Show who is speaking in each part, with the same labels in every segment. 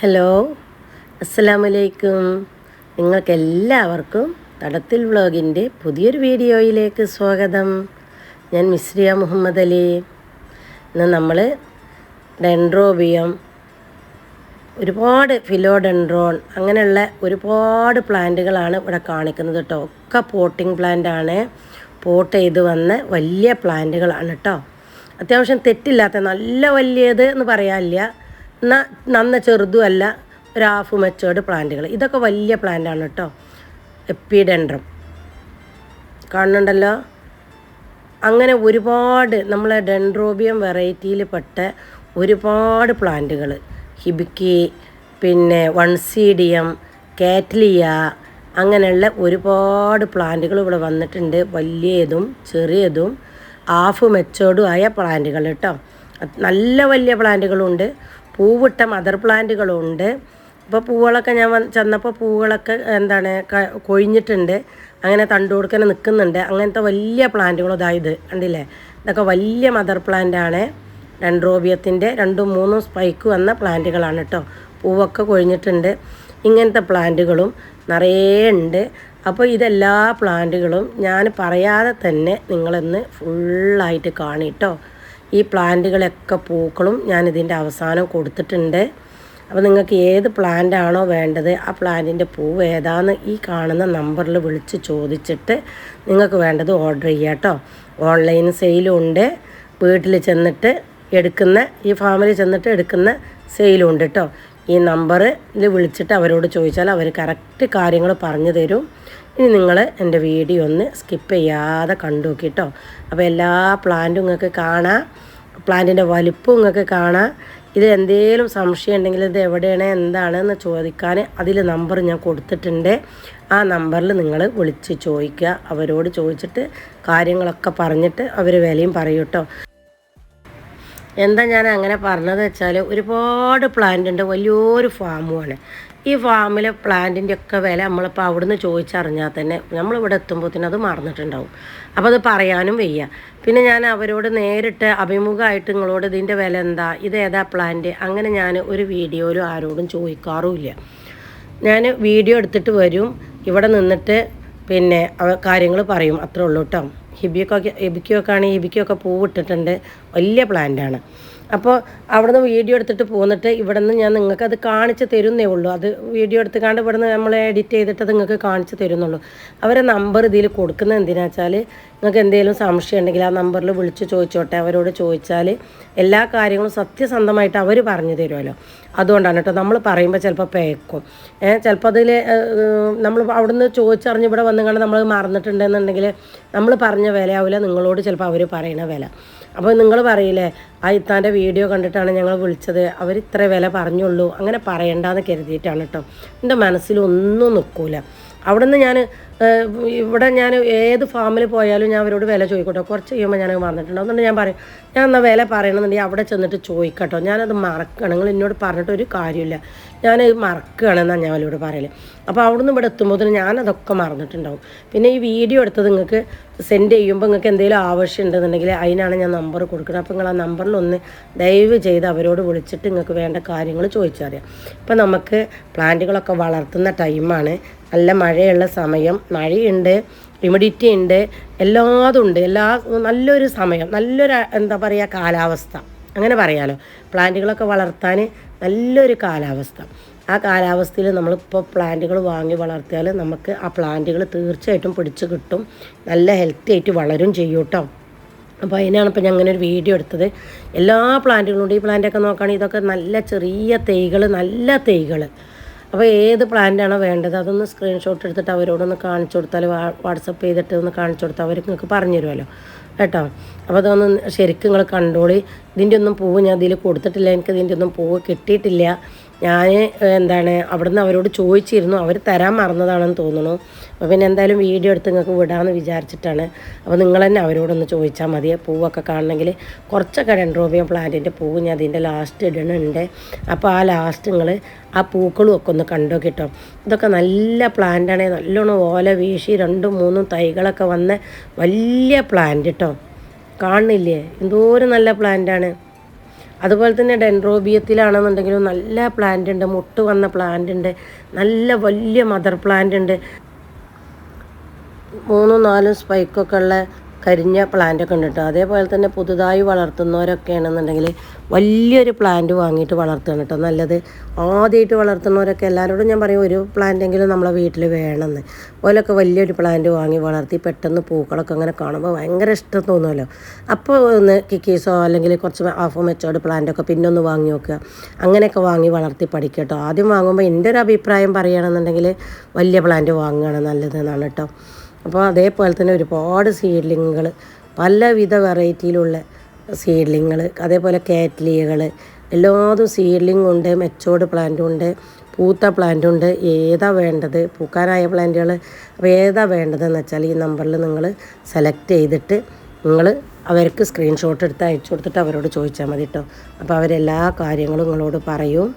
Speaker 1: Hello അസ്സലാമലൈക്കും. നിങ്ങൾക്ക് എല്ലാവർക്കും തടത്തിൽ വ്ളോഗിന്റെ പുതിയൊരു വീഡിയോയിലേക്ക് സ്വാഗതം. ഞാൻ മിസ്രിയ മുഹമ്മദ് അലി. ഇന്ന് നമ്മൾ ഡെൻഡ്രോബിയം ഒരുപാട് ഫിലോഡെൻഡ്രോൺ അങ്ങനെയുള്ള ഒരുപാട് പ്ലാന്റുകളാണ് ഇവിടെ കാണിക്കുന്നത് കേട്ടോ. ഒക്കെ പോട്ടിംഗ് പ്ലാന്റ് ആണ് പോട്ട് ചെയ്ത് വന്ന വലിയ പ്ലാന്റുകളാണ് കേട്ടോ. അത്യാവശ്യം തെറ്റില്ലാത്ത നല്ല വലിയത് എന്ന് പറയാനില്ല. നന്ന ചെറുതുമല്ല ഒരു ഹാഫ് മെച്ചേർഡ് പ്ലാന്റുകൾ ഇതൊക്കെ വലിയ പ്ലാന്റാണ് കേട്ടോ എപ്പിഡെൻഡ്രം. കാണുന്നുണ്ടല്ലോ? അങ്ങനെ ഒരുപാട് നമ്മളെ ഡെൻഡ്രോബിയം വെറൈറ്റിയിൽ പെട്ട ഒരുപാട് പ്ലാന്റുകൾ ഹിബിക്കി പിന്നെ വൺസീഡിയം കാറ്റ്ലിയ അങ്ങനെയുള്ള ഒരുപാട് പ്ലാന്റുകൾ ഇവിടെ വന്നിട്ടുണ്ട്. വലിയതും ചെറിയതും ഹാഫ് മെച്ചേർഡും ആയ പ്ലാന്റുകൾ കേട്ടോ നല്ല വലിയ പ്ലാന്റുകളുണ്ട് പൂവിട്ട മദർ പ്ലാന്റുകളുണ്ട് ഇപ്പോൾ പൂവുകളൊക്കെ ഞാൻ വന്ന് ചെന്നപ്പോൾ പൂവുകളൊക്കെ എന്താണ് കൊഴിഞ്ഞിട്ടുണ്ട്. അങ്ങനെ തണ്ടു കൊടുക്കാൻ നിൽക്കുന്നുണ്ട് അങ്ങനത്തെ വലിയ പ്ലാന്റുകളും ഇതായത് കണ്ടില്ലേ? ഇതൊക്കെ വലിയ മദർ പ്ലാന്റാണ് ഡെൻഡ്രോബിയത്തിന്റെ രണ്ടും മൂന്നും സ്പൈക്ക് വന്ന പ്ലാന്റുകളാണ് കേട്ടോ പൂവൊക്കെ കൊഴിഞ്ഞിട്ടുണ്ട്. ഇങ്ങനത്തെ പ്ലാന്റുകളും നിറയെ ഉണ്ട്. അപ്പോൾ ഇതെല്ലാ പ്ലാന്റുകളും ഞാൻ പറയാതെ തന്നെ നിങ്ങളൊന്ന് ഫുള്ളായിട്ട് കാണിട്ടോ ഈ പ്ലാന്റുകളൊക്കെ പൂക്കളും ഞാൻ ഇതിന്റെ അവസാനം കൊടുത്തിട്ടുണ്ട്. അപ്പോൾ നിങ്ങൾക്ക് ഏത് പ്ലാന്റ് ആണോ വേണ്ടത് ആ പ്ലാന്റിന്റെ പൂവ് ഏതാന്ന് ഈ കാണുന്ന നമ്പറിൽ വിളിച്ച് ചോദിച്ചിട്ട് നിങ്ങൾക്ക് വേണ്ടത് ഓർഡർ ചെയ്യാം കേട്ടോ. ഓൺലൈൻ സെയിലും ഉണ്ട് വീട്ടിൽ ചെന്നിട്ട് എടുക്കുന്ന ഈ ഫാമിൽ ചെന്നിട്ട് എടുക്കുന്ന സെയിലും ഉണ്ട് കേട്ടോ. ഈ നമ്പറിൽ വിളിച്ചിട്ട് അവരോട് ചോദിച്ചാൽ അവർ കറക്റ്റ് കാര്യങ്ങൾ പറഞ്ഞു തരും. ഇനി നിങ്ങൾ എന്റെ വീഡിയോ ഒന്ന് സ്കിപ്പ് ചെയ്യാതെ കണ്ടു നോക്കി കേട്ടോ അപ്പോൾ എല്ലാ പ്ലാന്റും നിങ്ങൾക്ക് കാണാം. പ്ലാന്റിന്റെ വലിപ്പം നിങ്ങൾക്ക് കാണാം. ഇത് എന്തെങ്കിലും സംശയം ഉണ്ടെങ്കിൽ ഇത് എവിടെയാണ് എന്താണെന്ന് ചോദിക്കാൻ അതിൽ നമ്പർ ഞാൻ കൊടുത്തിട്ടുണ്ട്. ആ നമ്പറിൽ നിങ്ങൾ വിളിച്ച് ചോദിക്കുക. അവരോട് ചോദിച്ചിട്ട് കാര്യങ്ങളൊക്കെ പറഞ്ഞിട്ട് അവർ വിലയും പറയും കേട്ടോ എന്താ ഞാൻ അങ്ങനെ പറഞ്ഞത് വെച്ചാൽ ഒരുപാട് പ്ലാന്റ് ഉണ്ട്. വലിയൊരു ഫാമുമാണ് ഈ ഫാമിലെ പ്ലാന്റിന്റെ ഒക്കെ വില നമ്മളിപ്പോൾ അവിടുന്ന് ചോദിച്ചറിഞ്ഞാൽ തന്നെ നമ്മൾ നമ്മളിവിടെ എത്തുമ്പോഴത്തേനും അത് മറന്നിട്ടുണ്ടാവും. അപ്പോൾ അത് പറയാനും വയ്യ. പിന്നെ ഞാൻ അവരോട് നേരിട്ട് അഭിമുഖമായിട്ട് നിങ്ങളോട് ഇതിന്റെ വില എന്താ ഇത് ഏതാ പ്ലാന്റ് അങ്ങനെ ഞാൻ ഒരു വീഡിയോയിലും ആരോടും ചോദിക്കാറുമില്ല. ഞാൻ വീഡിയോ എടുത്തിട്ട് വരും ഇവിടെ നിന്നിട്ട് പിന്നെ കാര്യങ്ങൾ പറയും. അത്രേ ഉള്ളൂ കേട്ടോ ഹിബിയൊക്കെ ഹിബിക്കൊക്കെ ആണെങ്കിൽ ഹിബിക്കൊക്കെ പൂവിട്ടിട്ടുണ്ട്. വലിയ പ്ലാന്റാണ് അപ്പോൾ അവിടെ നിന്ന് വീഡിയോ എടുത്തിട്ട് പോന്നിട്ട് ഇവിടെ നിന്ന് ഞാൻ നിങ്ങൾക്ക് അത് കാണിച്ച് തരുന്നേ ഉള്ളൂ. അത് വീഡിയോ എടുത്തുകാണ്ട് ഇവിടെ നിന്ന് നമ്മൾ എഡിറ്റ് ചെയ്തിട്ട് അത് നിങ്ങൾക്ക് കാണിച്ച് തരുന്നുള്ളൂ. അവരെ നമ്പർ ഇതിൽ കൊടുക്കുന്നത് എന്തിനാ വെച്ചാൽ നിങ്ങൾക്ക് എന്തെങ്കിലും സംശയം ഉണ്ടെങ്കിൽ ആ നമ്പറിൽ വിളിച്ച് ചോദിച്ചോട്ടെ. അവരോട് ചോദിച്ചാൽ എല്ലാ കാര്യങ്ങളും സത്യസന്ധമായിട്ട് അവർ പറഞ്ഞു തരുമല്ലോ. അതുകൊണ്ടാണ് കേട്ടോ നമ്മൾ പറയുമ്പോൾ ചിലപ്പോൾ പേക്കും. ഏഹ് ചിലപ്പോൾ അതിൽ നമ്മൾ അവിടുന്ന് ചോദിച്ചറിഞ്ഞ് ഇവിടെ വന്നുകൊണ്ട് നമ്മൾ മറന്നിട്ടുണ്ടെന്നുണ്ടെങ്കിൽ നമ്മൾ പറഞ്ഞ വിലയാവില്ല. നിങ്ങളോട് ചിലപ്പോൾ അവർ പറയുന്ന വില. അപ്പോൾ നിങ്ങൾ പറയില്ലേ ആ ഇത്താന്റെ വീഡിയോ കണ്ടിട്ടാണ് ഞങ്ങൾ വിളിച്ചത്. അവർ ഇത്ര വില പറഞ്ഞുള്ളൂ. അങ്ങനെ പറയണ്ടെന്ന് കരുതിയിട്ടാണ് കേട്ടോ എന്റെ മനസ്സിലൊന്നും നിൽക്കൂല അവിടെ നിന്ന് ഞാൻ ഇവിടെ ഞാൻ ഏത് ഫാമിൽ പോയാലും ഞാൻ അവരോട് വില ചോദിക്കട്ടോ. കുറച്ച് കഴിയുമ്പോൾ ഞാൻ വന്നിട്ടുണ്ട്. അതുകൊണ്ട് ഞാൻ പറയും ഞാൻ എന്നാൽ വില പറയണമെന്നുണ്ടെങ്കിൽ അവിടെ ചെന്നിട്ട് ചോദിക്കട്ടോ. ഞാനത് മറക്കണം. നിങ്ങൾ എന്നോട് പറഞ്ഞിട്ട് ഒരു കാര്യമില്ല. ഞാൻ മറക്കുകയാണെന്നാണ് ഞാൻ അവരോട് പറയൽ. അപ്പോൾ അവിടുന്ന് ഇവിടെ എത്തുമ്പോൾ ഞാനതൊക്കെ മറന്നിട്ടുണ്ടാവും. പിന്നെ ഈ വീഡിയോ എടുത്തത് നിങ്ങൾക്ക് സെൻഡ് ചെയ്യുമ്പോൾ നിങ്ങൾക്ക് എന്തെങ്കിലും ആവശ്യം ഉണ്ടെന്നുണ്ടെങ്കിൽ അതിനാണ് ഞാൻ നമ്പർ കൊടുക്കുന്നത്. അപ്പോൾ നിങ്ങൾ ആ നമ്പറിലൊന്ന് ദയവ് ചെയ്ത് അവരോട് വിളിച്ചിട്ട് നിങ്ങൾക്ക് വേണ്ട കാര്യങ്ങൾ ചോദിച്ചറിയാം. ഇപ്പം നമുക്ക് പ്ലാന്റുകളൊക്കെ വളർത്തുന്ന ടൈമാണ് നല്ല മഴയുള്ള സമയം. മഴയുണ്ട് ഹ്യൂമിഡിറ്റി ഉണ്ട് എല്ലാതും ഉണ്ട് എല്ലാ നല്ലൊരു സമയം നല്ലൊരു എന്താ പറയുക കാലാവസ്ഥ. അങ്ങനെ പറയാലോ. പ്ലാന്റുകളൊക്കെ വളർത്താൻ നല്ലൊരു കാലാവസ്ഥ. ആ കാലാവസ്ഥയിൽ നമ്മളിപ്പോൾ പ്ലാന്റുകൾ വാങ്ങി വളർത്തിയാൽ നമുക്ക് ആ പ്ലാന്റുകൾ തീർച്ചയായിട്ടും പിടിച്ച് കിട്ടും. നല്ല ഹെൽത്തി ആയിട്ട് വളരും ചെയ്യും കേട്ടോ. അപ്പോൾ അതിനാണ് ഇപ്പോൾ ഞാൻ അങ്ങനെ ഒരു വീഡിയോ എടുത്തത്. എല്ലാ പ്ലാന്റുകളുണ്ട്. ഈ പ്ലാന്റൊക്കെ നോക്കുകയാണെങ്കിൽ ഇതൊക്കെ നല്ല ചെറിയ തൈകൾ നല്ല തൈകൾ. അപ്പോൾ ഏത് പ്ലാന്റാണോ വേണ്ടത് അതൊന്ന് സ്ക്രീൻഷോട്ട് എടുത്തിട്ട് അവരോടൊന്ന് കാണിച്ചു കൊടുത്താൽ വാട്സപ്പ് ചെയ്തിട്ട് ഒന്ന് കാണിച്ചു കൊടുത്താൽ അവർ നിങ്ങൾക്ക് പറഞ്ഞു തരുമല്ലോ കേട്ടോ? അപ്പോൾ അതൊന്ന് ശരിക്കും നിങ്ങൾ കണ്ടോളി. ഇതിന്റെ ഒന്നും പൂവ് ഞാൻ ഇതിൽ കൊടുത്തിട്ടില്ല. എനിക്ക് ഇതിന്റെ ഒന്നും പൂവ് കിട്ടിയിട്ടില്ല. ഞാൻ എന്താണ് അവിടുന്ന് അവരോട് ചോദിച്ചിരുന്നു. അവർ തരാൻ മറന്നതാണെന്ന് തോന്നുന്നു. അപ്പോൾ പിന്നെ എന്തായാലും വീഡിയോ എടുത്ത് നിങ്ങൾക്ക് വിടാമെന്ന് വിചാരിച്ചിട്ടാണ്. അപ്പോൾ നിങ്ങൾ തന്നെ അവരോടൊന്ന് ചോദിച്ചാൽ മതി. പൂവൊക്കെ കാണണമെങ്കിൽ കുറച്ചൊക്കെ ഡെൻഡ്രോബിയം പ്ലാന്റിന്റെ പൂവ് ഞാൻ അതിന്റെ ലാസ്റ്റ് ഇടണുണ്ട്. അപ്പോൾ ആ ലാസ്റ്റ് നിങ്ങൾ ആ പൂക്കളും ഒക്കെ ഒന്ന് കണ്ടോ കേട്ടോ ഇതൊക്കെ നല്ല പ്ലാന്റാണ് നല്ലോണം ഓല വീശി രണ്ടും മൂന്നും തൈകളൊക്കെ വന്ന വലിയ പ്ലാന്റ് കേട്ടോ കാണില്ലേ എന്തോരം നല്ല പ്ലാന്റാണ് അതുപോലെ തന്നെ ഡെൻറോബിയത്തിലാണെന്നുണ്ടെങ്കിലും നല്ല പ്ലാന്റ് ഉണ്ട് മുട്ട് വന്ന പ്ലാന്റ് ഉണ്ട് നല്ല വലിയ മദർ പ്ലാന്റ് ഉണ്ട്. മൂന്നും നാലും സ്പൈക്കൊക്കെ ഉള്ള കരിഞ്ഞ പ്ലാന്റൊക്കെ ഉണ്ട് കേട്ടോ അതേപോലെ തന്നെ പുതുതായി വളർത്തുന്നവരൊക്കെ ആണെന്നുണ്ടെങ്കിൽ വലിയൊരു പ്ലാന്റ് വാങ്ങിയിട്ട് വളർത്തുകയാണ് കേട്ടോ നല്ലത് ആദ്യമായിട്ട് വളർത്തുന്നവരൊക്കെ എല്ലാവരോടും ഞാൻ പറയും ഒരു പ്ലാന്റെങ്കിലും നമ്മളെ വീട്ടിൽ വേണമെന്ന്. ഓലൊക്കെ വലിയൊരു പ്ലാന്റ് വാങ്ങി വളർത്തി പെട്ടെന്ന് പൂക്കളൊക്കെ അങ്ങനെ കാണുമ്പോൾ ഭയങ്കര ഇഷ്ടം തോന്നുമല്ലോ. അപ്പോൾ ഒന്ന് കിക്കീസോ അല്ലെങ്കിൽ കുറച്ച് ഹാഫ് മെച്ചോർഡ് പ്ലാന്റൊക്കെ പിന്നെ ഒന്ന് വാങ്ങി നോക്കുക. അങ്ങനെയൊക്കെ വാങ്ങി വളർത്തി പഠിക്കട്ടോ കേട്ടോ ആദ്യം വാങ്ങുമ്പോൾ എന്റെ ഒരു അഭിപ്രായം പറയുകയാണെന്നുണ്ടെങ്കിൽ വലിയ പ്ലാന്റ് വാങ്ങുകയാണ് നല്ലതെന്നാണ് കേട്ടോ അപ്പോൾ അതേപോലെ തന്നെ ഒരുപാട് സീഡ്ലിങ്ങുകൾ പലവിധ വെറൈറ്റിയിലുള്ള സീഡ്ലിങ്ങൾ അതേപോലെ കാറ്റ്ലിയകൾ എല്ലാതും സീഡ്ലിംഗ് ഉണ്ട് മെച്ചോർഡ് പ്ലാന്റും ഉണ്ട് പൂത്ത പ്ലാന്റും ഉണ്ട് ഏതാ വേണ്ടത് പൂക്കാനായ പ്ലാന്റുകൾ അപ്പോൾ ഏതാ വേണ്ടതെന്ന് വെച്ചാൽ ഈ നമ്പറിൽ നിങ്ങൾ സെലക്ട് ചെയ്തിട്ട് നിങ്ങൾ അവർക്ക് സ്ക്രീൻഷോട്ട് എടുത്ത് അയച്ചു കൊടുത്തിട്ട് അവരോട് ചോദിച്ചാൽ മതി കേട്ടോ. അപ്പോൾ അവരെല്ലാ കാര്യങ്ങളും നിങ്ങളോട് പറയും.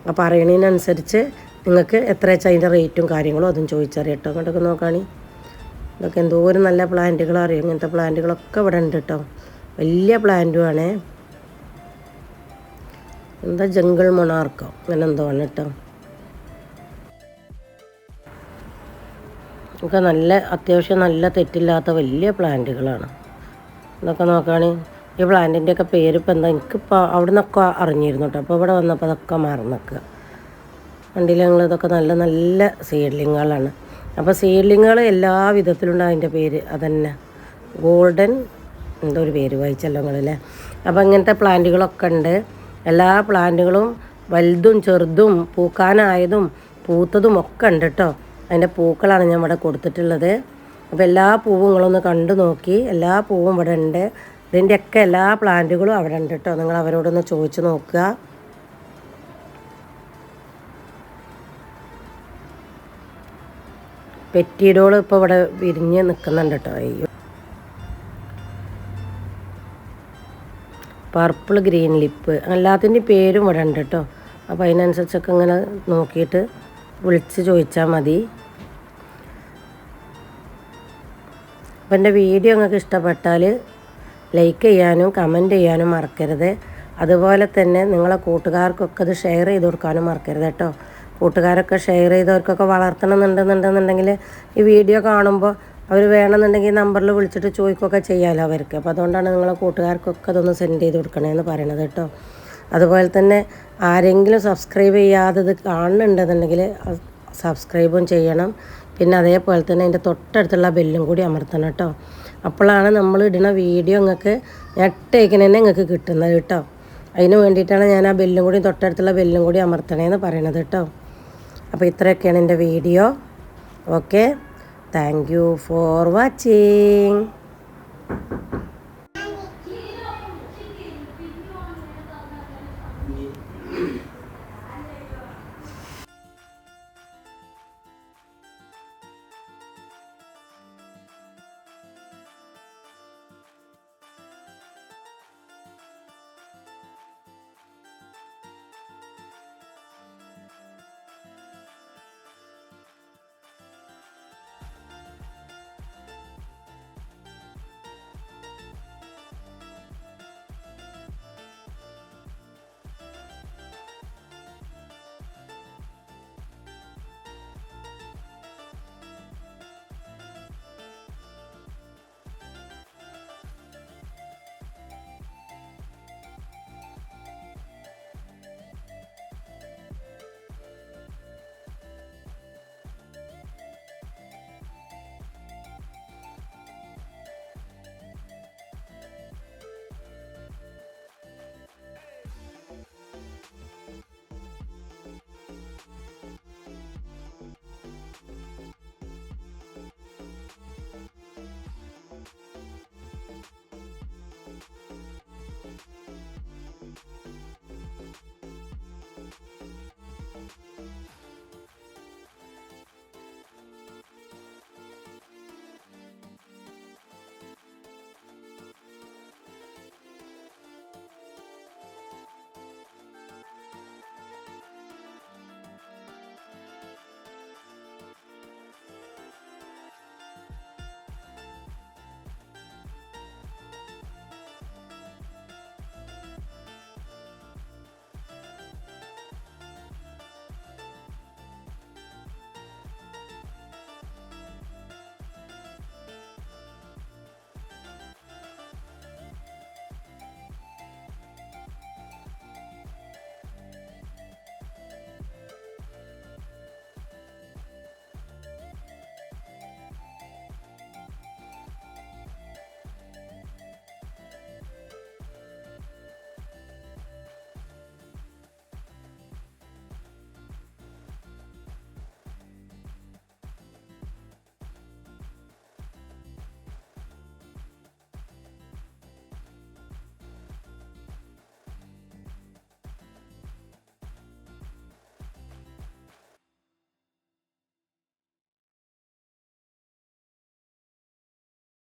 Speaker 1: അപ്പോൾ പറയണതിനനുസരിച്ച് നിങ്ങൾക്ക് എത്ര വെച്ചാൽ അതിന്റെ റേറ്റും കാര്യങ്ങളും അതും ചോദിച്ചറിയാം കേട്ടോ അങ്ങോട്ടൊക്കെ നോക്കുകയാണെ ഇതൊക്കെ എന്തോരം നല്ല പ്ലാന്റുകൾ അറിയാം? ഇങ്ങനത്തെ പ്ലാന്റുകളൊക്കെ ഇവിടെ ഉണ്ട് കേട്ടോ വലിയ പ്ലാന്റുമാണേ എന്താ ജംഗിൾ മൊണാർക്കോ? അങ്ങനെ എന്തോ ആണ് കേട്ടോ ഒക്കെ നല്ല അത്യാവശ്യം നല്ല തെറ്റില്ലാത്ത വലിയ പ്ലാന്റുകളാണ്. ഇതൊക്കെ നോക്കുകയാണെങ്കിൽ ഈ പ്ലാന്റിന്റെയൊക്കെ പേരിപ്പോൾ എന്താ? എനിക്കിപ്പോൾ അവിടെ നിന്നൊക്കെ അറിഞ്ഞിരുന്നു കേട്ടോ അപ്പോൾ ഇവിടെ വന്നപ്പോൾ അതൊക്കെ മറന്നേക്കുക വണ്ടിയിൽ ഞങ്ങൾ ഇതൊക്കെ നല്ല നല്ല സീഡ്ലിങ്ങുകളാണ്. അപ്പോൾ സീഡ്ലിങ്ങുകൾ എല്ലാ വിധത്തിലുണ്ട് അതിന്റെ പേര്. അതന്നെ. ഗോൾഡൻ എന്തോ ഒരു പേര് വായിച്ചല്ലോ നിങ്ങളല്ലേ അപ്പോൾ ഇങ്ങനത്തെ പ്ലാന്റുകളൊക്കെ ഉണ്ട്. എല്ലാ പ്ലാന്റുകളും വലുതും ചെറുതും പൂക്കാനായതും പൂത്തതും ഒക്കെ ഉണ്ട് കേട്ടോ അതിന്റെ പൂക്കളാണ് ഞാൻ ഇവിടെ കൊടുത്തിട്ടുള്ളത്. അപ്പോൾ എല്ലാ പൂവും നിങ്ങളൊന്ന് കണ്ടു നോക്കി. എല്ലാ പൂവും ഇവിടെ ഉണ്ട്. ഇതിന്റെയൊക്കെ എല്ലാ പ്ലാന്റുകളും അവിടെ ഉണ്ട് കേട്ടോ നിങ്ങൾ അവരോടൊന്ന് ചോദിച്ചു നോക്കുക. പെറ്റീഡോൾ ഇപ്പോൾ ഇവിടെ വിരിഞ്ഞ് നിൽക്കുന്നുണ്ട് കേട്ടോ അയ്യോ പർപ്പിൾ ഗ്രീൻ ലിപ്പ് എല്ലാത്തിന്റെ പേരും ഇവിടെ ഉണ്ട് കേട്ടോ അപ്പോൾ അതിനനുസരിച്ചൊക്കെ ഇങ്ങനെ നോക്കിയിട്ട് വിളിച്ച് ചോദിച്ചാൽ മതി. അപ്പോൾ എന്റെ വീഡിയോ നിങ്ങൾക്ക് ഇഷ്ടപ്പെട്ടാൽ ലൈക്ക് ചെയ്യാനും കമന്റ് ചെയ്യാനും മറക്കരുത്. അതുപോലെ തന്നെ നിങ്ങളെ കൂട്ടുകാർക്കൊക്കെ അത് ഷെയർ ചെയ്ത് കൊടുക്കാനും മറക്കരുത് കേട്ടോ കൂട്ടുകാരൊക്കെ ഷെയർ ചെയ്തവർക്കൊക്കെ വളർത്തണമെന്നുണ്ടെന്നുണ്ടെന്നുണ്ടെങ്കിൽ ഈ വീഡിയോ കാണുമ്പോൾ അവർ വേണമെന്നുണ്ടെങ്കിൽ നമ്പറിൽ വിളിച്ചിട്ട് ചോദിക്കുകയൊക്കെ ചെയ്യാമല്ലോ അവർക്ക്. അപ്പോൾ അതുകൊണ്ടാണ് നിങ്ങളെ കൂട്ടുകാർക്കൊക്കെ അതൊന്ന് സെൻഡ് ചെയ്ത് കൊടുക്കണമെന്ന് പറയണത് കേട്ടോ. അതുപോലെ തന്നെ ആരെങ്കിലും സബ്സ്ക്രൈബ് ചെയ്യാതെ ഇത് കാണുന്നുണ്ടെന്നുണ്ടെങ്കിൽ സബ്സ്ക്രൈബും ചെയ്യണം. പിന്നെ അതേപോലെ തന്നെ അതിന്റെ തൊട്ടടുത്തുള്ള ബെല്ലും കൂടി അമർത്തണം കേട്ടോ. അപ്പോഴാണ് നമ്മൾ ഇടുന്ന വീഡിയോ നിങ്ങൾക്ക് ഞെട്ടേക്കിന് തന്നെ നിങ്ങൾക്ക് കിട്ടുന്നത് കേട്ടോ. അതിന് വേണ്ടിയിട്ടാണ് ഞാൻ ആ ബെല്ലും കൂടി തൊട്ടടുത്തുള്ള ബെല്ലും കൂടി അമർത്തണേന്ന് പറയണത് കേട്ടോ. അപ്പോൾ ഇത്രയൊക്കെയാണ് എന്റെ video. Okay thank you for watching